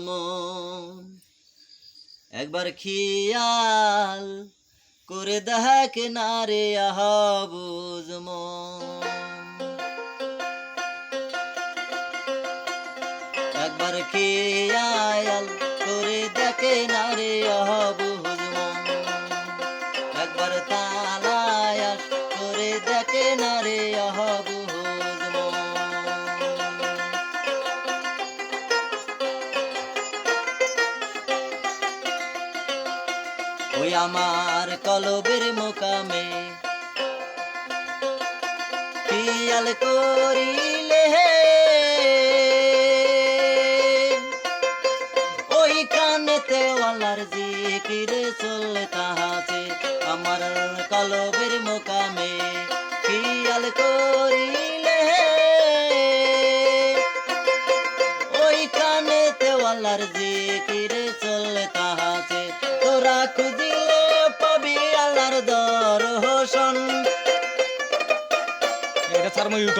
মন। একবার খিয়াল করে দেখ না রে আহাবুজ একবার খেয়াল করে দেখে না রে আহাবুজ একবার তালায়াস করে দেখে না রে আহাবুজ ওই আমার কলবের মোকামে। খেয়াল করিলে হে। ওই কানেতে ওয়ালার জিকিরে চলে তাহাছে আমার কলবের মোকামে। খেয়াল করিলে দর্শন। এটা স্যার মই ও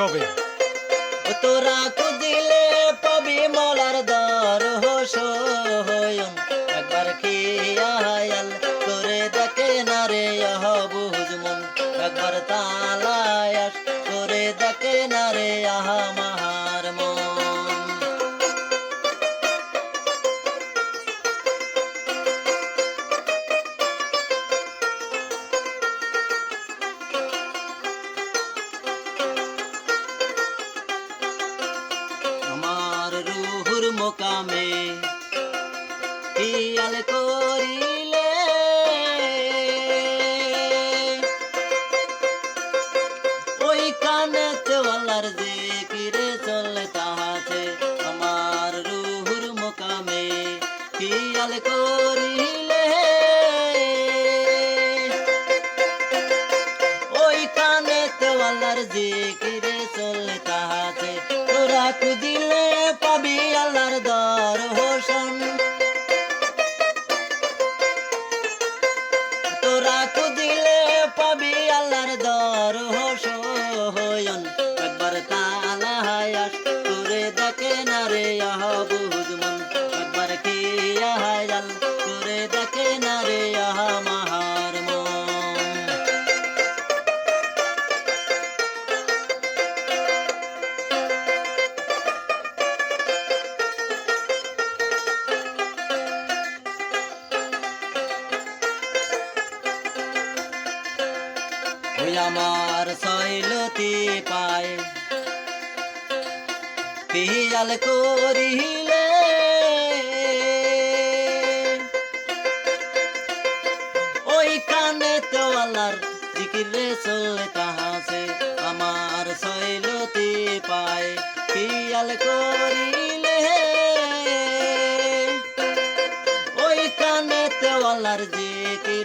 তোরা খুঁজিলে পাবি মলার দর্শন একবার খেয়াল করে দেখে না রে আহবুজ মন একবার তালায়াস করে দেখে না রে আহা মাহার মন। রুহুর পিয়াল করিলে ওই কানে তেওয়ালার জিকিরে আল্লাহর ওই আমার শৈলতি পায়। পিয়াল করিলে ওই কানে তোয়ালার জিকিরে চলে তাহাছে আমার শৈলতি পায়। পিয়াল করিলে ওই কানে তেওয়ালার জিকিরে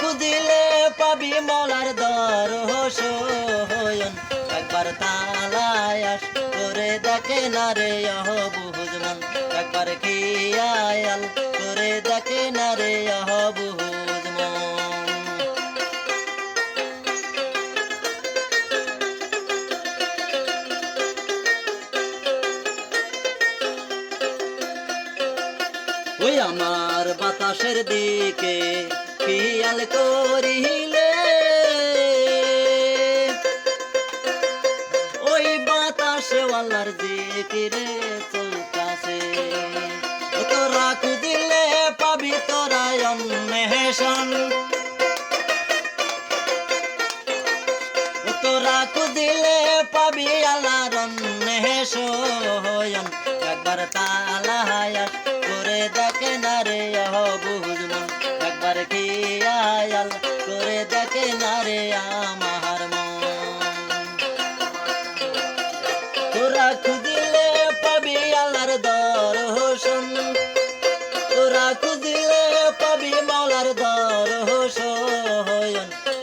কুদিলে পাবি মলার দর্শন একবার তালায়াস করে দেখে না রে মন একবার খেয়াল করে দেখে না রে মন ওই আমার বাতাসের দিকে খেয়াল করিলে ওই বাতাসে ওয়ালার চলতাছে ও তোরা কুদিলে পাবি তোরা অন্বেষণ। তোরা কুদিলে পাবি আল্লাহর অন্বেষণ। একবার তালাহায়াস করে দেখে না রে অহবুজ মন একবার খেয়াল করে দেখে না রে আমার তোরা খুঁজিলে পাবি আল্লাহর দর্শন তোরা খুঁজিলে পাবি মাওলার দর্শন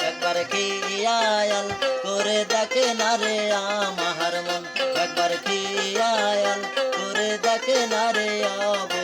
একবার খেয়াল করে দেখে না রে আমার মন। একবার একবার খেয়াল করে দেখে না রে আ